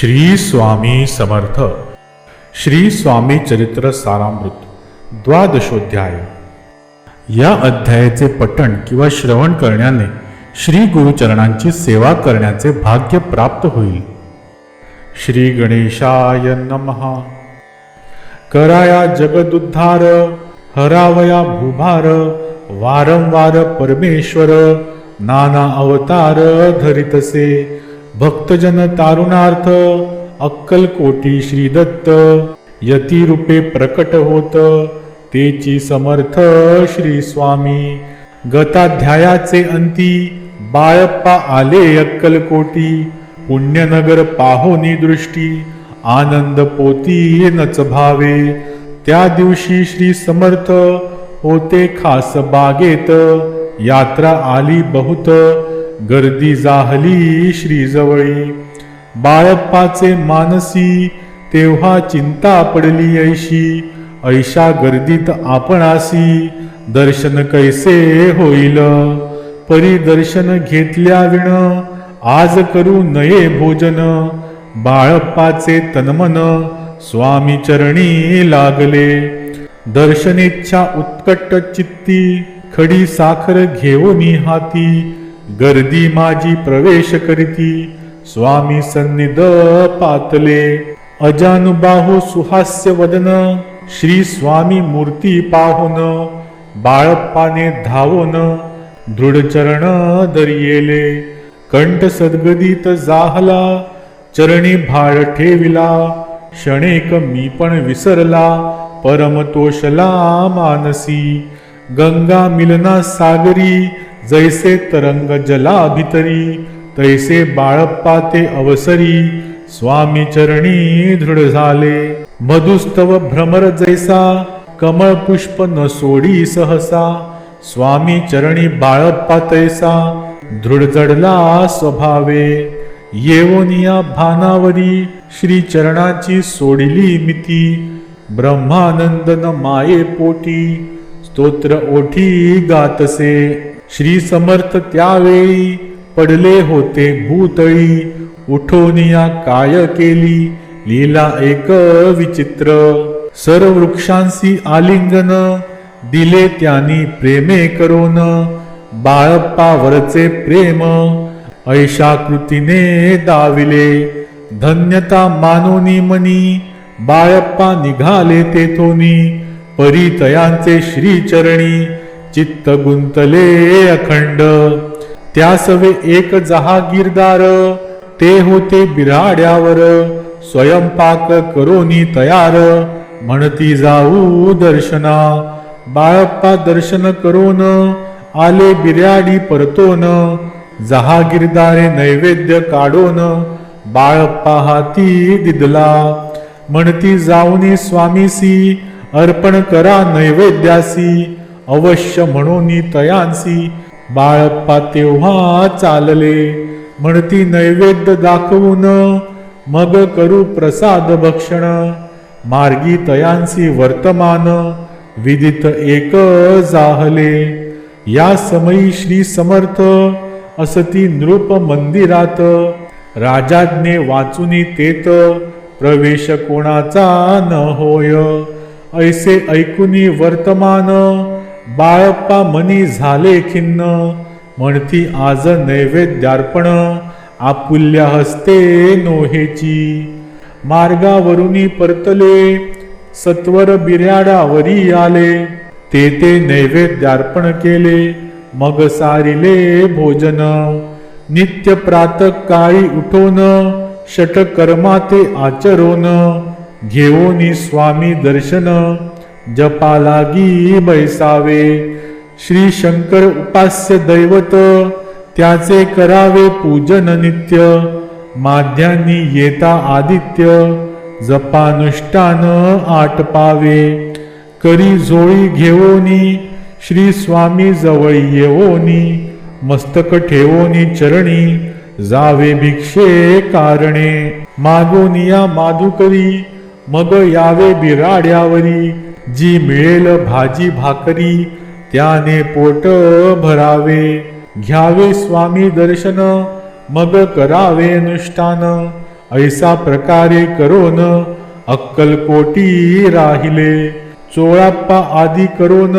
श्री स्वामी समर्थ. श्री स्वामी चरित्र सारामृत द्वादशोध्याय. या अध्यायाचे पठण किंवा श्रवण करण्याने श्री गुरुचरणांची सेवा करण्याचे भाग्य प्राप्त होईल. श्री गणेशाय नमहा कराया जगदुद्धार हरावया भूभार वारंवार परमेश्वर नाना अवतार धरितसे भक्तजन तारुणार्थ अक्कलकोटी श्री दत्त यती रूपे प्रकट होत तेची समर्थ श्री स्वामी. गताध्यायाचे अंती बाळप्पा आले अक्कलकोटी पुण्यनगर पाहोनी दृष्टी आनंद पोती नच भावे. त्या दिवशी श्री समर्थ होते खास बागेत यात्रा आली बहुत. गर्दी जाहली श्रीजवळी बाळप्पाचे मानसी तेव्हा चिंता पडली ऐशी. ऐशा गर्दीत आपणासी दर्शन कैसे होईल? परिदर्शन घेतल्या विण आज करू नये भोजन. बाळप्पाचे तनमन स्वामी चरणी लागले. दर्शनेच्छा उत्कट चित्ती खडी साखर घेऊनी हाती. गर्दी माझी प्रवेश करीती. स्वामी सन्निध पातले. अजानुबाहू सुहास्य वदन. श्री स्वामी मूर्ती पाहून. बाळप्पाने धावून. दृढचरण दर्येले. कंठ सद्गदित जाहला. चरणी भाळ ठेविला. क्षणेक मी पण विसरला. परमतोषला मानसी. गंगा मिलना सागरी. जैसे तरंग जला भितरी तैसे बाळप्पा ते अवसरी स्वामी चरणी दृढ झाले. मधुस्तव भ्रमर जैसा कमळ पुष्प न सोडी सहसा स्वामी चरणी बाळप्पा तैसा दृढ जडला स्वभावे. येवोनिया भानावरी श्री चरणाची सोडिली मिती ब्रह्मानंदन माये पोटी स्तोत्र ओठी गातसे. श्री समर्थ त्यावेळी पडले होते भूतळी. उठोनिया काय केली? लीला एक विचित्र. सर्व वृक्षांशी आलिंगन. दिले त्यांनी प्रेमे करोन. बाळप्पावरचे प्रेम. ऐशाकृतीने दाविले. धन्यता मानोनी मनी. बाळप्पा निघाले तेथोनी. परितयांचे श्रीचरणी. चित्त गुंतले अखंड. त्यासवे एक जहागीरदार ते होते बिराड्यावर. स्वयंपाक करोनी तयार म्हणती जाऊ दर्शना. बाळप्पा दर्शन करून आले बिर्याडी परतोन. जहागीरदारे नैवेद्य काढोन बाळप्पा हाती दिदला. म्हणती जाऊनी स्वामीसी अर्पण करा नैवेद्यासी. अवश्य म्हणून तयांसी. बाळप्पा तेव्हा चालले. म्हणती नैवेद्य दाखवून मग करू प्रसाद भक्षण. मार्गी तयांसी वर्तमान विदित एक जाहले. या समयी श्री समर्थ असती नृप मंदिरात. राजाज्ञे वाचुनी तेत प्रवेश कोणाचा न होय. ऐसे ऐकुनी वर्तमान बाळप्पा मनी झाले खिन्न म्हणती आज नैवेद्यार्पण आपुल्या हस्ते नोहेची. मार्गावरुनी परतले सत्वर बिर्याडावरी आले. ते ते नैवेद्यार्पण केले मग सारिले भोजन. नित्य प्रात काळी उठोन षटकर्मा ते आचरोन घेऊनी स्वामी दर्शन. जपा लागी बैसावे. श्री शंकर उपास्य दैवत त्याचे करावे पूजन नित्य. माध्यानी येता आदित्य जपानुष्ठान आटपावे करी झोळी घेवोनी श्री स्वामी जवळ येवोनी मस्तक ठेवोनी चरणी जावे भिक्षे कारणे. मागोनिया माधुकरी मग यावे बिराड्यावरी. जी मिळेल भाजी भाकरी त्याने पोट भरावे. घ्यावे स्वामी दर्शन मग करावे अनुष्ठान. ऐसा प्रकारे करोन अक्कलकोटी राहिले. चोळाप्पा आदी करोन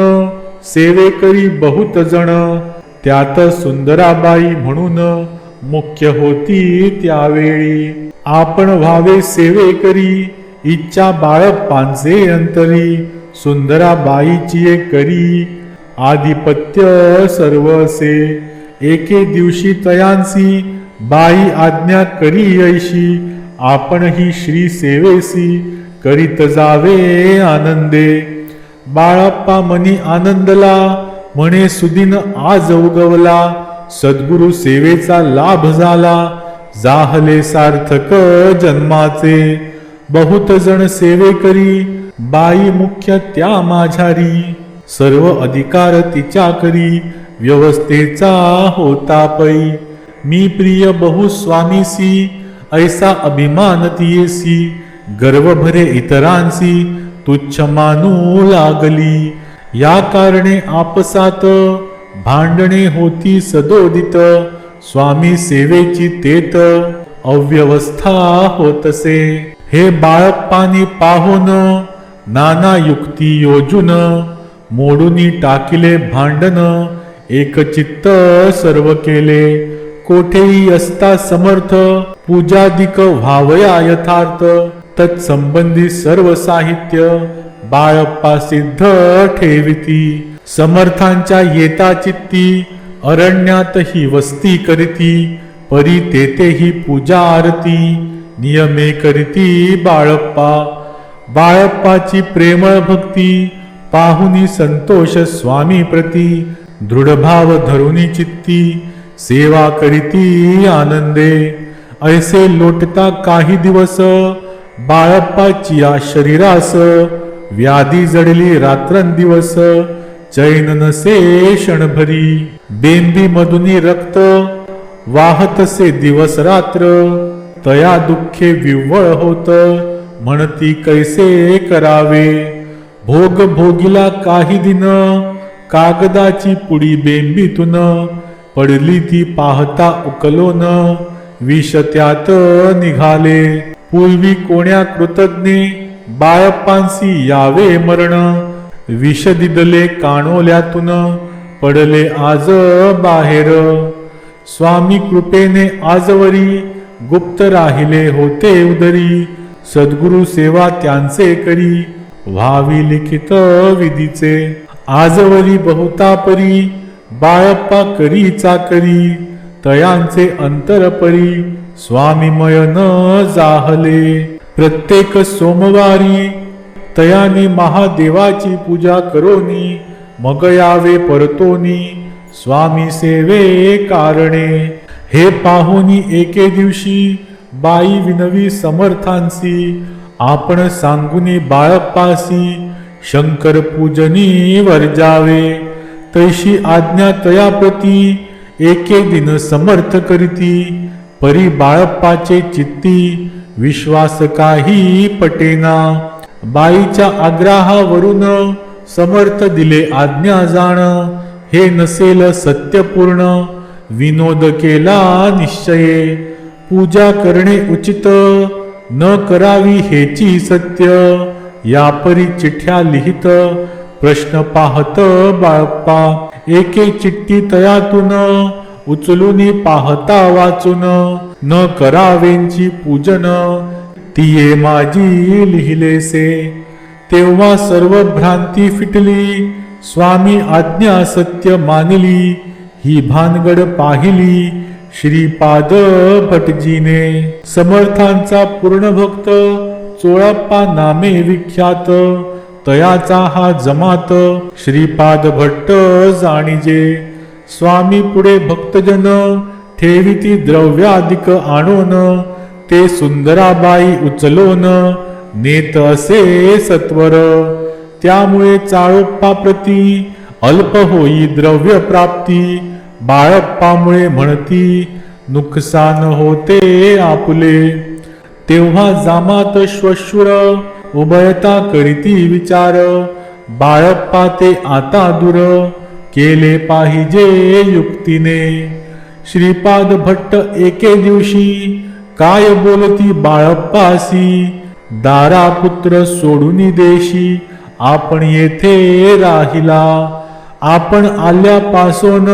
सेवेकरी बहुत जण. त्यात सुंदराबाई म्हणून मुख्य होती त्यावेळी. आपण व्हावे सेवेकरी इच्छा बाळप्पांचे अंतरी. सुंदराबाईची करी. आधिपत्य सर्व असे एके दिवशी तयांसी. बाई आज्ञा करी ऐशी. आपण ही श्री सेवेसी. करीत जावे आनंदे. बाळप्पा मनी आनंदला. म्हणे सुदिन आज उगवला. सद्गुरु सेवेचा लाभ झाला. जाहले सार्थक जन्माचे. बहुत जण सेवे करी बाई मुख्य त्या माझारी सर्व अधिकार तिच्या करी व्यवस्थेचा होता पै. मी प्रिय बहु स्वामीसी ऐसा अभिमान तियेसी. गर्व भरे इतरांसी तुच्छ मानू लागली. या कारणे आपसात भांडणे होती सदोदित. स्वामी सेवेची तेत अव्यवस्था होतसे. हे बाळप्पानी पाहून नाना युक्ती योजून मोडूनी टाकिले भांडण. एकचित्त सर्व केले. कोठेही असता समर्थ. पूजादिक व्हावया यथार्थ. तत्संबंधी सर्व साहित्य बाळप्पा सिद्ध ठेविती. समर्थांच्या येता चित्ती अरण्यात ही वस्ती करीती. परी तेथेही पूजा आरती. नियमे करीती बाळप्पा. बाळप्पाची प्रेमळ भक्ती पाहुनी संतोष स्वामी प्रती दृढभाव धरुनी चित्ती सेवा करीती आनंदे. ऐसे लोटता काही दिवस बाळप्पाची या शरीरास व्याधी जडली रात्रंदिवस चैन नसे क्षणभरी. बेंबी मधुनी रक्त वाहतसे दिवस रात्र तया दुःखे विव्वळ होत. म्हणती कैसे करावे? भोग भोगिला काही दिन कागदाची पुडी बेंबीतून पडली ती पाहता उकलोन विष त्यात निघाले. पूर्वी कोण्या कृतज्ञे बाळप्पांसी यावे मरण? विष दिदले काणोल्यातून पडले आज बाहेर. स्वामी कृपेने आजवरी गुप्त राहिले होते उदरी. सद्गुरु सेवा त्यांचे करी. व्हावी लिखित विधीचे. आजवरी बहुता परी. बाळप्पा करी. चाकरी तयांचे अंतरपरी स्वामीमय न जाहले. प्रत्येक सोमवारी तयानी महादेवाची पूजा करोनी. मग यावे परतोनी. स्वामी सेवे कारणे. हे पाहुनी एके दिवशी बाई विनवी समर्थांसी आपण सांगुनी बाळप्पासी शंकर पूजनी वर्जावे तैशी आज्ञा तयाप्रती एके दिन समर्थ करीती परी बाळप्पाचे चित्ती विश्वास काही पटेना. बाईच्या आग्रहावरून समर्थ दिले आज्ञा जाण हे नसेल सत्यपूर्ण. विनोद केला निश्चये. पूजा करणे उचित न करावी हेची सत्य. यापरी चिठ्या लिहित प्रश्न पाहत बाळप्पा एके चिठ्ठी तयातून उचलून पाहता वाचून. न करावेंची पूजन तिये माझी लिहिलेसे तेव्हा सर्व भ्रांती फिटली स्वामी आज्ञा सत्य मानली. ही भानगड पाहिली श्रीपाद भटजीने. समर्थांचा पूर्ण भक्त चोळप्पा नामे विख्यात तयाचा हा जमात श्रीपाद भट्ट जाणीजे. स्वामी पुढे भक्तजन ठेविती द्रव्याधिक आणोन ते सुंदराबाई उचलोन नेत असे सत्वर. त्यामुळे चाळोप्पा प्रती अल्प होई द्रव्य प्राप्ती बाळप्पामुळे म्हणती नुकसान होते आपुले. तेव्हा जामात श्वशुर उभयता करीती विचार बाळप्पा ते आता दूर केले पाहिजे युक्तीने. श्रीपाद भट्ट एके दिवशी काय बोलती बाळप्पासी दारा पुत्र सोडून देशी आपण येथे राहिला. आपण आल्यापासून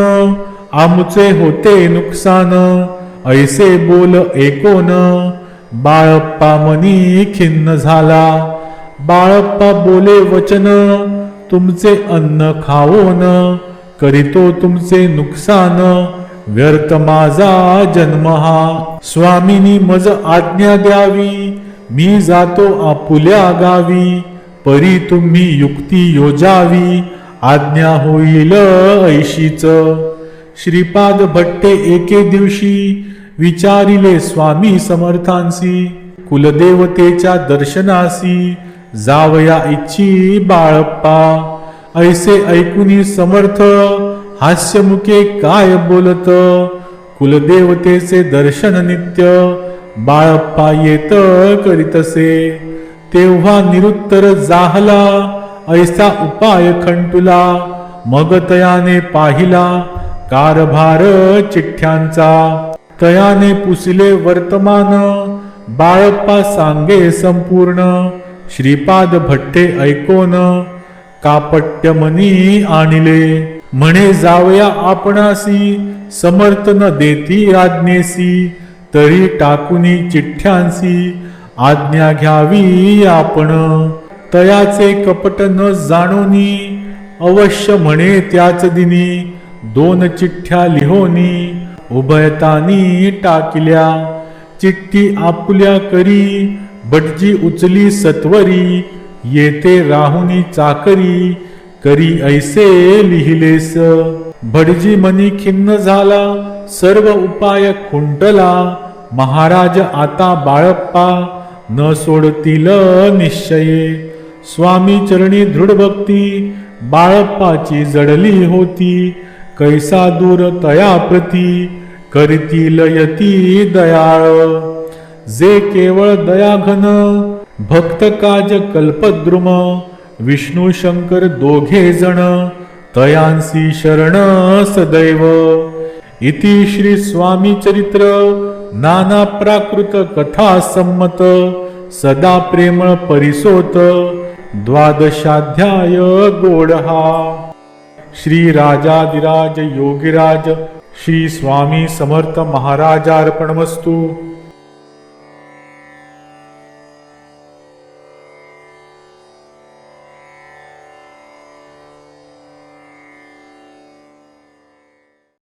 आमचे होते नुकसान ऐसे बोल ऐकोन बाळप्पा मनी खिन्न झाला. बाळप्पा बोले वचन तुमचे अन्न खाओन करीतो तुमचे नुकसान व्यर्थ माझा जन्म हा. स्वामीनी मज आज्ञा द्यावी मी जातो आपुल्या गावी परी तुम्ही युक्ती योजावी. आज्ञा होईल ऐशीच. श्रीपाद भट्टे एके दिवशी विचारिले स्वामी समर्थांसी कुलदेवतेच्या दर्शनासी जावया इच्छी बाळप्पा. ऐसे ऐकुनी समर्थ हास्यमुखे काय बोलत? कुलदेवतेचे दर्शन नित्य बाळप्पा येत करीतसे. तेव्हा निरुत्तर जाहला ऐसा उपाय खंटुला मग तयाने पाहिला कारभार चिठ्ठ्यांचा. तयाने पुसले वर्तमान बाळप्पा सांगे संपूर्ण. श्रीपाद भट्टे ऐकोन कापट्यमनी आणले. म्हणे जावया आपणासी समर्थ न देती आज्ञेसी तरी टाकुनी चिठ्ठ्यांसी आज्ञा घ्यावी आपण. तयाचे कपट न जाणोनी अवश्य म्हणे त्याच दिनी दोन चिठ्ठ्या लिहोनी उभयतानी टाकल्या चिठ्ठी आपुल्या करी भटजी उचली सत्वरी येते राहुनी चाकरी करी ऐसे लिहिलेस. भटजी मनी खिन्न झाला सर्व उपाय खुंटला महाराज आता बाळप्पा न सोडतील निश्चये. स्वामी चरणी दृढ भक्ती बाळप्पाची जडली होती कैसा दूर तया प्रती करतील यती दयाळ. जे केवळ दयाघन भक्त काज कल्पद्रुम विष्णू शंकर दोघे जण तयांसी शरण सदैव. इति श्री स्वामी चरित्र नाना प्राकृत कथा संमत सदा प्रेमळ परिसोत द्वादशाध्याय गोडहा. श्रीराजाधिराज योगिराज श्री स्वामी समर्थ महाराजार्पणमस्तु.